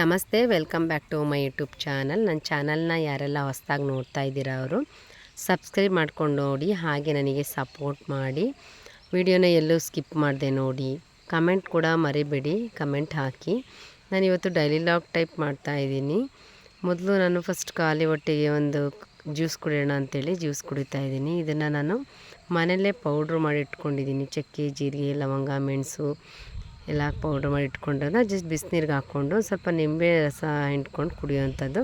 ನಮಸ್ತೆ, welcome back to my YouTube channel. ನನ್ನ ಚಾನಲ್ನ ಯಾರೆಲ್ಲ ಹೊಸ್ದಾಗಿ ನೋಡ್ತಾ ಇದ್ದೀರಾ ಅವರು, ಸಬ್ಸ್ಕ್ರೈಬ್ ಮಾಡ್ಕೊಂಡು ನೋಡಿ, ಹಾಗೆ ನನಗೆ ಸಪೋರ್ಟ್ ಮಾಡಿ. ವಿಡಿಯೋನ ಎಲ್ಲೂ ಸ್ಕಿಪ್ ಮಾಡಿದೆ ನೋಡಿ. ಕಮೆಂಟ್ ಕೂಡ ಮರಿಬೇಡಿ, ಕಮೆಂಟ್ ಹಾಕಿ. ನಾನು ಇವತ್ತು ಡೈಲಿ ಲಾಗ್ ಟೈಪ್ ಮಾಡ್ತಾ ಇದ್ದೀನಿ. ಮೊದಲು ನಾನು ಫಸ್ಟ್ ಖಾಲಿ ಹೊಟ್ಟೆಗೆ ಒಂದು ಜ್ಯೂಸ್ ಕುಡಿಯೋಣ ಅಂತೇಳಿ ಜ್ಯೂಸ್ ಕುಡಿತಾ ಇದ್ದೀನಿ. ಇದನ್ನು ನಾನು ಮನೆಯಲ್ಲೇ ಪೌಡ್ರ್ ಮಾಡಿ ಇಟ್ಕೊಂಡಿದ್ದೀನಿ. ಚಕ್ಕೆ, ಜೀರಿಗೆ, ಲವಂಗ, ಮೆಣಸು ಎಲ್ಲ ಪೌಡ್ರ್ ಮಾಡಿ ಇಟ್ಕೊಂಡಾಗ ಜಸ್ಟ್ ಬಿಸಿನೀರಿಗೆ ಹಾಕ್ಕೊಂಡು ಸ್ವಲ್ಪ ನಿಂಬೆ ರಸ ಹಿಂಡ್ಕೊಂಡು ಕುಡಿಯೋವಂಥದ್ದು.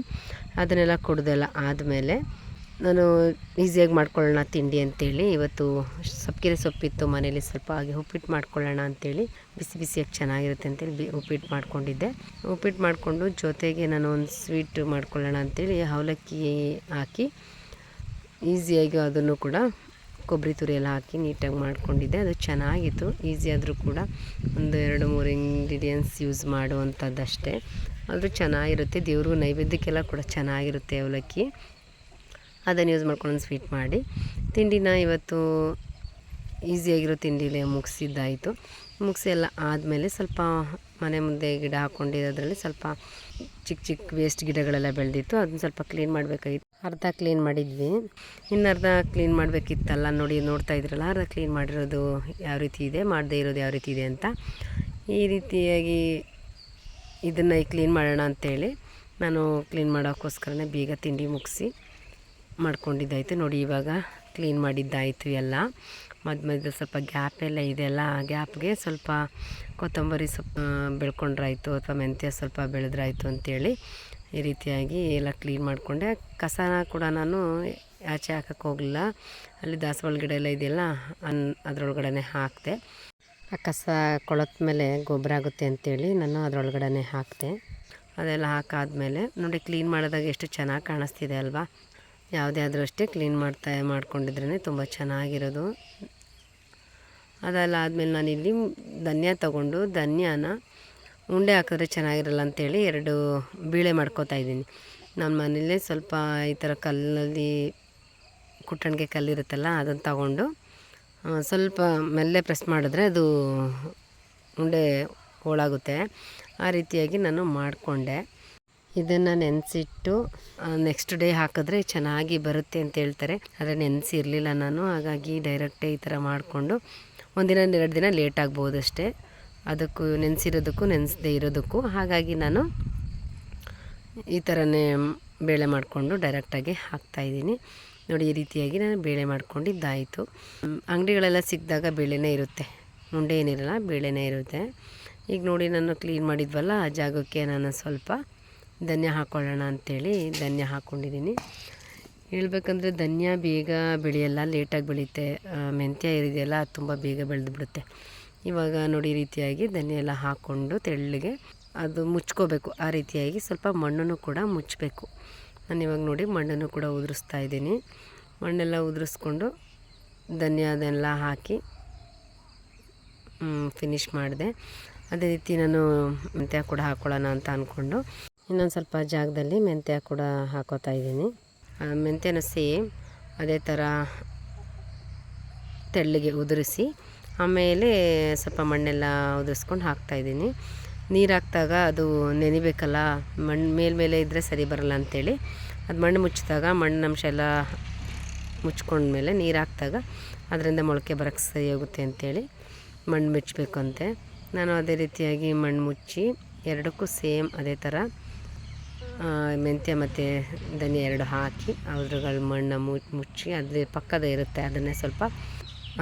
ಅದನ್ನೆಲ್ಲ ಕುಡ್ದೆಲ್ಲ ಆದಮೇಲೆ ನಾನು ಈಸಿಯಾಗಿ ಮಾಡ್ಕೊಳ್ಳೋಣ ತಿಂಡಿ ಅಂತೇಳಿ, ಇವತ್ತು ಸೊಪ್ಪಿಗೆ ಸೊಪ್ಪಿತ್ತು, ಮನೇಲಿ ಸ್ವಲ್ಪ ಹಾಗೆ ಉಪ್ಪಿಟ್ಟು ಮಾಡ್ಕೊಳ್ಳೋಣ ಅಂತೇಳಿ, ಬಿಸಿ ಬಿಸಿಯಾಗಿ ಚೆನ್ನಾಗಿರುತ್ತೆ ಅಂತೇಳಿ ಬಿ ಉಪ್ಪಿಟ್ಟು ಮಾಡ್ಕೊಂಡಿದ್ದೆ. ಉಪ್ಪಿಟ್ಟು ಮಾಡಿಕೊಂಡು ಜೊತೆಗೆ ನಾನು ಒಂದು ಸ್ವೀಟ್ ಮಾಡ್ಕೊಳ್ಳೋಣ ಅಂತೇಳಿ, ಅವಲಕ್ಕಿ ಹಾಕಿ ಈಸಿಯಾಗಿ ಅದನ್ನು ಕೂಡ ಕೊಬ್ಬರಿ ತುರಿ ಎಲ್ಲ ಹಾಕಿ ನೀಟಾಗಿ ಮಾಡಿಕೊಂಡಿದ್ದೆ. ಅದು ಚೆನ್ನಾಗಿತ್ತು. ಈಸಿ ಆದರೂ ಕೂಡ ಒಂದು ಎರಡು, ಮೂರು ಇಂಗ್ರೀಡಿಯೆಂಟ್ಸ್ ಯೂಸ್ ಮಾಡುವಂಥದ್ದಷ್ಟೇ. ಆದರೂ ಚೆನ್ನಾಗಿರುತ್ತೆ. ದೇವ್ರಿಗೂ ನೈವೇದ್ಯಕ್ಕೆಲ್ಲ ಕೂಡ ಚೆನ್ನಾಗಿರುತ್ತೆ ಅವಲಕ್ಕಿ. ಅದನ್ನು ಯೂಸ್ ಮಾಡ್ಕೊಂಡು ಸ್ವೀಟ್ ಮಾಡಿ. ತಿಂಡಿನ ಇವತ್ತು ಈಸಿಯಾಗಿರೋ ತಿಂಡಿಲೇ ಮುಗಿಸಿದ್ದಾಯಿತು. ಮುಗಿಸಿ ಎಲ್ಲ ಆದಮೇಲೆ ಸ್ವಲ್ಪ ಮನೆ ಮುಂದೆ ಗಿಡ ಹಾಕ್ಕೊಂಡಿರೋದ್ರಲ್ಲಿ ಸ್ವಲ್ಪ ಚಿಕ್ಕ ಚಿಕ್ಕ ವೇಸ್ಟ್ ಗಿಡಗಳೆಲ್ಲ ಬೆಳೆದಿತ್ತು. ಅದನ್ನ ಸ್ವಲ್ಪ ಕ್ಲೀನ್ ಮಾಡಬೇಕಾಗಿತ್ತು. ಅರ್ಧ ಕ್ಲೀನ್ ಮಾಡಿದ್ವಿ. ಇನ್ನು ಅರ್ಧ ಕ್ಲೀನ್ ಮಾಡಬೇಕಿತ್ತಲ್ಲ, ನೋಡಿ ನೋಡ್ತಾ ಇದ್ರಲ್ಲ, ಅರ್ಧ ಕ್ಲೀನ್ ಮಾಡಿರೋದು ಯಾವ ರೀತಿ ಇದೆ, ಮಾಡದೇ ಇರೋದು ಯಾವ ರೀತಿ ಇದೆ ಅಂತ. ಈ ರೀತಿಯಾಗಿ ಇದನ್ನು ಕ್ಲೀನ್ ಮಾಡೋಣ ಅಂತೇಳಿ ನಾನು ಕ್ಲೀನ್ ಮಾಡೋಕ್ಕೋಸ್ಕರನೇ ಬೇಗ ತಿಂಡಿ ಮುಗಿಸಿ ಮಾಡ್ಕೊಂಡಿದ್ದಾಯಿತು. ನೋಡಿ ಇವಾಗ ಕ್ಲೀನ್ ಮಾಡಿದ್ದಾಯಿತು ಎಲ್ಲ. ಮಧ್ಯ ಮಧ್ಯದಲ್ಲಿ ಸ್ವಲ್ಪ ಗ್ಯಾಪ್ ಎಲ್ಲ ಇದೆಯಲ್ಲ ಆ ಗ್ಯಾಪ್ಗೆ ಸ್ವಲ್ಪ ಕೊತ್ತಂಬರಿ ಸೊಪ್ಪು ಬೆಳ್ಕೊಂಡ್ರಾಯ್ತು ಅಥವಾ ಮೆಂತ್ಯ ಸ್ವಲ್ಪ ಬೆಳೆದ್ರಾಯ್ತು ಅಂತೇಳಿ ಈ ರೀತಿಯಾಗಿ ಎಲ್ಲ ಕ್ಲೀನ್ ಮಾಡಿಕೊಂಡೆ. ಕಸನ ಕೂಡ ನಾನು ಆಚೆ ಹಾಕಕ್ಕೆ ಹೋಗಲಿಲ್ಲ. ಅಲ್ಲಿ ದಾಸವಾಳ ಗಿಡ ಎಲ್ಲ ಇದೆಯಲ್ಲ, ಅನ್ ಅದರೊಳಗಡೆ ಹಾಕಿದೆ. ಆ ಕಸ ಕೊಳತ ಮೇಲೆ ಗೊಬ್ಬರ ಆಗುತ್ತೆ ಅಂತೇಳಿ ನಾನು ಅದರೊಳಗಡೆ ಹಾಕಿದೆ. ಅದೆಲ್ಲ ಹಾಕಾದಮೇಲೆ ನೋಡಿ ಕ್ಲೀನ್ ಮಾಡಿದಾಗ ಎಷ್ಟು ಚೆನ್ನಾಗಿ ಕಾಣಿಸ್ತಿದೆ ಅಲ್ವಾ? ಯಾವುದೇ ಆದರೂ ಅಷ್ಟೇ ಕ್ಲೀನ್ ಮಾಡ್ತಾ ಮಾಡ್ಕೊಂಡಿದ್ರೇ ತುಂಬ ಚೆನ್ನಾಗಿರೋದು. ಅದೆಲ್ಲ ಆದಮೇಲೆ ನಾನಿಲ್ಲಿ ಧನ್ಯ ತಗೊಂಡು ಧನ್ಯನ ಉಂಡೆ ಹಾಕಿದ್ರೆ ಚೆನ್ನಾಗಿರಲ್ಲ ಅಂತೇಳಿ ಎರಡು ಬೀಳೆ ಮಾಡ್ಕೋತಾ ಇದ್ದೀನಿ. ನಾನು ಮನೇಲಿ ಸ್ವಲ್ಪ ಈ ಥರ ಕಲ್ಲಲ್ಲಿ ಕುಟ್ಟಣಿಗೆ ಕಲ್ಲಿರುತ್ತಲ್ಲ ಅದನ್ನು ತಗೊಂಡು ಸ್ವಲ್ಪ ಮೆಲ್ಲೆ ಪ್ರೆಸ್ ಮಾಡಿದ್ರೆ ಅದು ಉಂಡೆ ಹೋಳಾಗುತ್ತೆ. ಆ ರೀತಿಯಾಗಿ ನಾನು ಮಾಡಿಕೊಂಡೆ. ಇದನ್ನು ನೆನೆಸಿಟ್ಟು ನೆಕ್ಸ್ಟ್ ಡೇ ಹಾಕಿದ್ರೆ ಚೆನ್ನಾಗಿ ಬರುತ್ತೆ ಅಂತ ಹೇಳ್ತಾರೆ. ಆದರೆ ನೆನೆಸಿರಲಿಲ್ಲ ನಾನು, ಹಾಗಾಗಿ ಡೈರೆಕ್ಟೇ ಈ ಥರ ಮಾಡಿಕೊಂಡು ಒಂದಿನ ಎರಡು ದಿನ ಲೇಟ್ ಆಗ್ಬೋದು ಅಷ್ಟೇ ಅದಕ್ಕೂ ನೆನೆಸಿರೋದಕ್ಕೂ ನೆನೆಸದೇ ಇರೋದಕ್ಕೂ. ಹಾಗಾಗಿ ನಾನು ಈ ಥರನೇ ಬೇಳೆ ಮಾಡಿಕೊಂಡು ಡೈರೆಕ್ಟಾಗಿ ಹಾಕ್ತಾಯಿದ್ದೀನಿ ನೋಡಿ, ಈ ರೀತಿಯಾಗಿ ನಾನು ಬೇಳೆ ಮಾಡ್ಕೊಂಡಿದ್ದಾಯಿತು. ಅಂಗಡಿಗಳೆಲ್ಲ ಸಿಕ್ಕಿದಾಗ ಬೇಳೆನೇ ಇರುತ್ತೆ. ಮುಂಡೆ ಏನಿರಲ್ಲ, ಬೇಳೆನೇ ಇರುತ್ತೆ. ಈಗ ನೋಡಿ, ನಾನು ಕ್ಲೀನ್ ಮಾಡಿದ್ವಲ್ಲ, ಆ ಜಾಗಕ್ಕೆ ನಾನು ಸ್ವಲ್ಪ ಧನ್ಯ ಹಾಕ್ಕೊಳ್ಳೋಣ ಅಂಥೇಳಿ ಧನ್ಯ ಹಾಕ್ಕೊಂಡಿದ್ದೀನಿ. ಹೇಳ್ಬೇಕಂದ್ರೆ ಧನ್ಯ ಬೇಗ ಬೆಳೆಯಲ್ಲ, ಲೇಟಾಗಿ ಬೆಳೆಯುತ್ತೆ ಮೆಂತ್ಯ ಇರಿದೆಯಲ್ಲ ತುಂಬ ಬೇಗ ಬೆಳೆದು ಬಿಡುತ್ತೆ ಇವಾಗ ನೋಡಿ ರೀತಿಯಾಗಿ ಧನಿಯೆಲ್ಲ ಎಲ್ಲ ಹಾಕ್ಕೊಂಡು ತೆಳ್ಳಗೆ ಅದು ಮುಚ್ಕೋಬೇಕು. ಆ ರೀತಿಯಾಗಿ ಸ್ವಲ್ಪ ಮಣ್ಣನ್ನು ಕೂಡ ಮುಚ್ಚಬೇಕು ನಾನು ಇವಾಗ ನೋಡಿ ಮಣ್ಣನ್ನು ಕೂಡ ಉದುರಿಸ್ತಾ ಇದ್ದೀನಿ. ಮಣ್ಣೆಲ್ಲ ಉದುರಿಸ್ಕೊಂಡು ಧನ್ಯ ಅದೆಲ್ಲ ಹಾಕಿ ಫಿನಿಶ್ ಮಾಡಿದೆ. ಅದೇ ರೀತಿ ನಾನು ಮೆಂತ್ಯ ಕೂಡ ಹಾಕ್ಕೊಳ್ಳೋಣ ಅಂತ ಅಂದ್ಕೊಂಡು ಇನ್ನೊಂದು ಸ್ವಲ್ಪ ಜಾಗದಲ್ಲಿ ಮೆಂತ್ಯ ಕೂಡ ಹಾಕೋತಾ ಇದ್ದೀನಿ. ಮೆಂತ್ಯನ ಸೇಮ್ ಅದೇ ಥರ ತೆಳ್ಳಗೆ ಉದುರಿಸಿ ಆಮೇಲೆ ಸ್ವಲ್ಪ ಮಣ್ಣೆಲ್ಲ ಉದುರಿಸ್ಕೊಂಡು ಹಾಕ್ತಾಯಿದ್ದೀನಿ ನೀರು ಹಾಕಿದಾಗ ಅದು ನೆನಿಬೇಕಲ್ಲ ಮಣ್ಣು ಮೇಲ್ಮೇಲೆ ಇದ್ದರೆ ಸರಿ ಬರಲ್ಲ ಅಂಥೇಳಿ ಅದು ಮಣ್ಣು ಮುಚ್ಚಿದಾಗ ಮಣ್ಣಿನ ಅಂಶ ಎಲ್ಲ ಮುಚ್ಕೊಂಡ್ಮೇಲೆ ನೀರು ಹಾಕಿದಾಗ ಅದರಿಂದ ಮೊಳಕೆ ಬರೋಕ್ಕೆ ಸರಿ ಹೋಗುತ್ತೆ ಅಂಥೇಳಿ ಮಣ್ಣು ಮುಚ್ಚಬೇಕು ಅಂತೆ ನಾನು ಅದೇ ರೀತಿಯಾಗಿ ಮಣ್ಣು ಮುಚ್ಚಿ ಎರಡಕ್ಕೂ ಸೇಮ್ ಅದೇ ಥರ ಮೆಂತ್ಯ ಮತ್ತು ಧನಿಯಾ ಎರಡು ಹಾಕಿ ಅದ್ರಗಳ ಮಣ್ಣು ಮುಚ್ಚಿ ಅದೇ ಪಕ್ಕದ ಇರುತ್ತೆ, ಅದನ್ನೇ ಸ್ವಲ್ಪ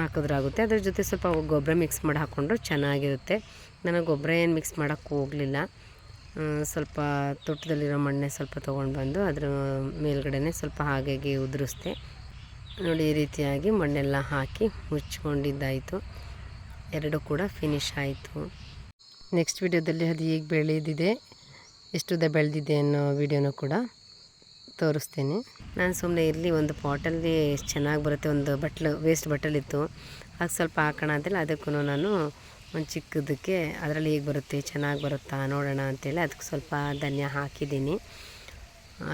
ಹಾಕಿದ್ರಾಗುತ್ತೆ ಅದ್ರ ಜೊತೆ ಸ್ವಲ್ಪ ಗೊಬ್ಬರ ಮಿಕ್ಸ್ ಮಾಡಿ ಹಾಕ್ಕೊಂಡ್ರು ಚೆನ್ನಾಗಿರುತ್ತೆ. ನನಗೆ ಗೊಬ್ಬರ ಏನು ಮಿಕ್ಸ್ ಮಾಡೋಕ್ಕೆ ಹೋಗಲಿಲ್ಲ. ಸ್ವಲ್ಪ ತೋಟದಲ್ಲಿರೋ ಮಣ್ಣೆ ಸ್ವಲ್ಪ ತೊಗೊಂಡು ಬಂದು ಅದ್ರ ಮೇಲ್ಗಡೆ ಸ್ವಲ್ಪ ಹಾಗಾಗಿ ಉದುರಿಸ್ದೆ. ನೋಡಿ, ಈ ರೀತಿಯಾಗಿ ಮಣ್ಣೆಲ್ಲ ಹಾಕಿ ಮುಚ್ಕೊಂಡಿದ್ದಾಯಿತು. ಎರಡು ಕೂಡ ಫಿನಿಶ್ ಆಯಿತು. ನೆಕ್ಸ್ಟ್ ವಿಡಿಯೋದಲ್ಲಿ ಅದು ಹೇಗೆ ಬೆಳೆದಿದೆ, ಎಷ್ಟುದ ಬೆಳೆದಿದೆ ಅನ್ನೋ ವಿಡಿಯೋನೂ ಕೂಡ ತೋರಿಸ್ತೀನಿ. ನಾನು ಸುಮ್ಮನೆ ಇರಲಿ, ಒಂದು ಪಾಟಲ್ಲಿ ಚೆನ್ನಾಗಿ ಬರುತ್ತೆ, ಒಂದು ಬಟ್ಲು ವೇಸ್ಟ್ ಬಟ್ಟಲಿತ್ತು ಅದು ಸ್ವಲ್ಪ ಹಾಕೋಣ ಅಂತೇಳಿ ಅದಕ್ಕೂ ನಾನು ಒಂದು ಚಿಕ್ಕದಕ್ಕೆ ಅದರಲ್ಲಿ ಹೇಗೆ ಬರುತ್ತೆ, ಚೆನ್ನಾಗಿ ಬರುತ್ತಾ, ನೋಡೋಣ ಅಂತೇಳಿ ಅದಕ್ಕೆ ಸ್ವಲ್ಪ ಧನ್ಯ ಹಾಕಿದ್ದೀನಿ.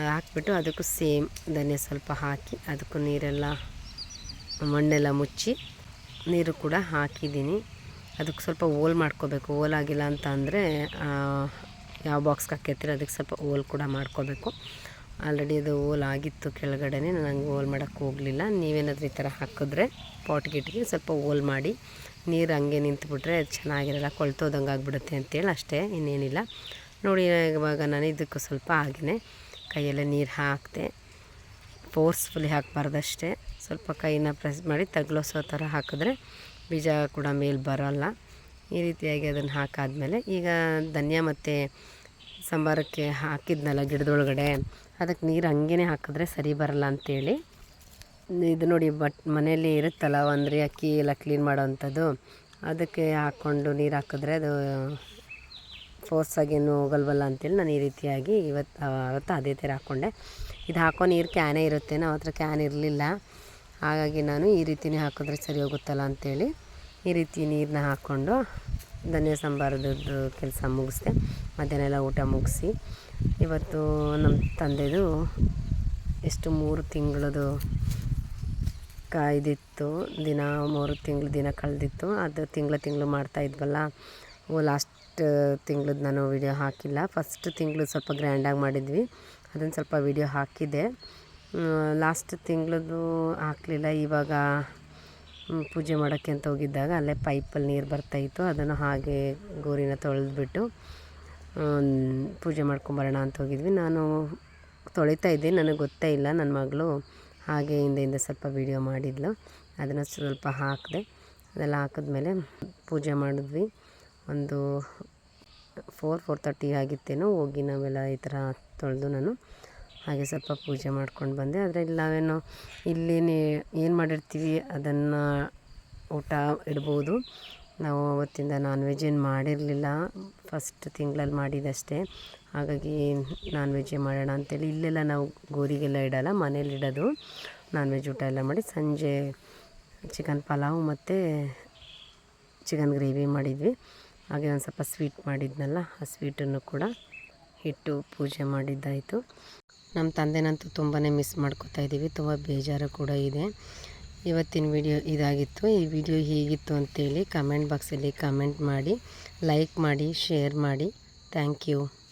ಹಾಕ್ಬಿಟ್ಟು ಅದಕ್ಕೂ ಸೇಮ್ ಧನ್ಯ ಸ್ವಲ್ಪ ಹಾಕಿ, ಅದಕ್ಕೂ ನೀರೆಲ್ಲ, ಮಣ್ಣೆಲ್ಲ ಮುಚ್ಚಿ ನೀರು ಕೂಡ ಹಾಕಿದ್ದೀನಿ. ಅದಕ್ಕೆ ಸ್ವಲ್ಪ ಓಲ್ ಮಾಡ್ಕೋಬೇಕು. ಓಲ್ ಆಗಿಲ್ಲ ಅಂತ ಅಂದರೆ ಯಾವ ಬಾಕ್ಸ್ಗೆ ಹಾಕಿರ್ತೀರ ಅದಕ್ಕೆ ಸ್ವಲ್ಪ ಓಲ್ ಕೂಡ ಮಾಡ್ಕೋಬೇಕು. ಆಲ್ರೆಡಿ ಅದು ಹೋಲ್ ಆಗಿತ್ತು ಕೆಳಗಡೆನೇ, ನಾನು ಹೋಲ್ ಮಾಡೋಕ್ಕೆ ಹೋಗಲಿಲ್ಲ. ನೀವೇನಾದರೂ ಈ ಥರ ಹಾಕಿದ್ರೆ ಪಾಟ್ ಗಿಟ್ಗೆ ಸ್ವಲ್ಪ ಹೋಲ್ ಮಾಡಿ, ನೀರು ಹಂಗೆ ನಿಂತುಬಿಟ್ರೆ ಅದು ಚೆನ್ನಾಗಿರಲ್ಲ, ಕೊಳ್ತೋದಂಗೆ ಆಗಿಬಿಡುತ್ತೆ ಅಂತೇಳಿ ಅಷ್ಟೇ, ಇನ್ನೇನಿಲ್ಲ. ನೋಡಿ, ಇವಾಗ ನಾನು ಇದಕ್ಕೂ ಸ್ವಲ್ಪ ಹಾಗೆಯೇ ಕೈಯೆಲ್ಲ ನೀರು ಹಾಕಿದೆ ಫೋರ್ಸ್ಫುಲಿ ಹಾಕಬಾರ್ದಷ್ಟೇ. ಸ್ವಲ್ಪ ಕೈನ ಪ್ರೆಸ್ ಮಾಡಿ ತಗ್ಲೋಸೋ ಥರ ಹಾಕಿದ್ರೆ ಬೀಜ ಕೂಡ ಮೇಲೆ ಬರೋಲ್ಲ. ಈ ರೀತಿಯಾಗಿ ಅದನ್ನು ಹಾಕಾದಮೇಲೆ ಈಗ ಧನಿಯಾ ಮತ್ತು ಸಾಂಬಾರಕ್ಕೆ ಹಾಕಿದ್ನಲ್ಲ ಗಿಡದೊಳಗಡೆ. ಅದಕ್ಕೆ ನೀರು ಹಂಗೇ ಹಾಕಿದ್ರೆ ಸರಿ ಬರಲ್ಲ ಅಂಥೇಳಿ ಇದು ನೋಡಿ, ಬಟ್ ಮನೆಯಲ್ಲಿ ಇರುತ್ತಲ್ಲ ಒಂದ್ರಿ ಅಕ್ಕಿ ಎಲ್ಲ ಕ್ಲೀನ್ ಮಾಡೋವಂಥದ್ದು. ಅದಕ್ಕೆ ಹಾಕ್ಕೊಂಡು ನೀರು ಹಾಕಿದ್ರೆ ಅದು ಫೋರ್ಸಾಗೇನು ಹೋಗಲ್ವಲ್ಲ ಅಂತೇಳಿ ನಾನು ಈ ರೀತಿಯಾಗಿ ಇವತ್ತು, ಅವತ್ತು ಅದೇ ಥರ ಹಾಕ್ಕೊಂಡೆ. ಇದು ಹಾಕೋ ನೀರು ಕ್ಯಾನೇ ಇರುತ್ತೆ, ನಾವು ಹತ್ರ ಕ್ಯಾನ್ ಇರಲಿಲ್ಲ. ಹಾಗಾಗಿ ನಾನು ಈ ರೀತಿನೇ ಹಾಕಿದ್ರೆ ಸರಿ ಹೋಗುತ್ತಲ್ಲ ಅಂಥೇಳಿ ಈ ರೀತಿ ನೀರನ್ನ ಹಾಕ್ಕೊಂಡು ಧನಿಯಾ ಸಾಂಬಾರದ್ದು ಕೆಲಸ ಮುಗಿಸ್ದೆ. ಮಧ್ಯಾಹ್ನ ಎಲ್ಲ ಊಟ ಮುಗಿಸಿ ಇವತ್ತು ನಮ್ಮ ತಂದೆದು ಎಷ್ಟು ಮೂರು ತಿಂಗಳದು ಕಾಯ್ದಿತ್ತು. ದಿನ ಮೂರು ತಿಂಗಳು ದಿನ ಕಳೆದಿತ್ತು. ಅದು ತಿಂಗಳು ತಿಂಗಳು ಮಾಡ್ತಾಯಿದ್ವಲ್ಲ ಓ, ಲಾಸ್ಟ್ ತಿಂಗಳದ್ದು ನಾನು ವಿಡಿಯೋ ಹಾಕಿಲ್ಲ. ಫಸ್ಟ್ ತಿಂಗಳು ಸ್ವಲ್ಪ ಗ್ರ್ಯಾಂಡಾಗಿ ಮಾಡಿದ್ವಿ. ಅದನ್ನು ಸ್ವಲ್ಪ ವಿಡಿಯೋ ಹಾಕಿದೆ. ಲಾಸ್ಟ್ ತಿಂಗಳದ್ದು ಹಾಕಲಿಲ್ಲ. ಇವಾಗ ಪೂಜೆ ಮಾಡೋಕ್ಕೆ ಅಂತ ಹೋಗಿದ್ದಾಗ ಅಲ್ಲೇ ಪೈಪಲ್ಲಿ ನೀರು ಬರ್ತಾಯಿತ್ತು ಅದನ್ನು ಹಾಗೆ ಗೋರಿನ ತೊಳೆದ್ಬಿಟ್ಟು ಪೂಜೆ ಮಾಡ್ಕೊಂಬರೋಣ ಅಂತ ಹೋಗಿದ್ವಿ. ನಾನು ತೊಳಿತಾ ಇದ್ದೆ. ನನಗೆ ಗೊತ್ತೇ ಇಲ್ಲ. ನನ್ನ ಮಗಳು ಹಾಗೆ ಹಿಂದೆ ಸ್ವಲ್ಪ ವೀಡಿಯೋ ಮಾಡಿದ್ಲು. ಅದನ್ನು ಸ್ವಲ್ಪ ಹಾಕಿದೆ. ಅದೆಲ್ಲ ಹಾಕಿದ್ಮೇಲೆ ಪೂಜೆ ಮಾಡಿದ್ವಿ. ಒಂದು ಫೋರ್ ಫೋರ್ ತರ್ಟಿ ಆಗಿತ್ತೇನೋ, ಹೋಗಿ ನಾವೆಲ್ಲ ಈ ಥರ ತೊಳೆದು ನಾನು ಹಾಗೆ ಸ್ವಲ್ಪ ಪೂಜೆ ಮಾಡ್ಕೊಂಡು ಬಂದೆ. ಆದರೆ ನಾವೇನು ಇಲ್ಲಿನೇ ಏನು ಮಾಡಿರ್ತೀವಿ ಅದನ್ನು ಊಟ ಇಡ್ಬೋದು. ನಾವು ಅವತ್ತಿಂದ ನಾನ್ ವೆಜ್ ಏನು ಮಾಡಿರಲಿಲ್ಲ. ಫಸ್ಟ್ ತಿಂಗಳಲ್ಲಿ ಮಾಡಿದಷ್ಟೇ. ಹಾಗಾಗಿ ನಾನ್ ವೆಜ್ಜೇ ಮಾಡೋಣ ಅಂತೇಳಿ ಇಲ್ಲೆಲ್ಲ ನಾವು ಗೋರಿಗೆಲ್ಲ ಇಡೋಲ್ಲ, ಮನೇಲಿ ಇಡೋದು. ನಾನ್ ವೆಜ್ ಊಟ ಎಲ್ಲ ಮಾಡಿ ಸಂಜೆ ಚಿಕನ್ ಪಲಾವ್ ಮತ್ತು ಚಿಕನ್ ಗ್ರೇವಿ ಮಾಡಿದ್ವಿ. ಹಾಗೆ ಒಂದು ಸ್ವಲ್ಪ ಸ್ವೀಟ್ ಮಾಡಿದ್ನಲ್ಲ, ಆ ಸ್ವೀಟನ್ನು ಕೂಡ ಇಟ್ಟು ಪೂಜೆ ಮಾಡಿದ್ದಾಯಿತು. ನಮ್ಮ ತಂದೆನಂತೂ ತುಂಬಾ ಮಿಸ್ ಮಾಡ್ಕೋತಾ ಇದ್ದೀವಿ, ತುಂಬ ಬೇಜಾರು ಕೂಡ ಇದೆ. ಇವತ್ತಿನ ವಿಡಿಯೋ ಇದಾಗಿತ್ತು. ಈ ವಿಡಿಯೋ ಹೇಗಿತ್ತು ಅಂತೇಳಿ ಕಮೆಂಟ್ ಬಾಕ್ಸಲ್ಲಿ ಕಮೆಂಟ್ ಮಾಡಿ, ಲೈಕ್ ಮಾಡಿ, ಶೇರ್ ಮಾಡಿ. Thank you.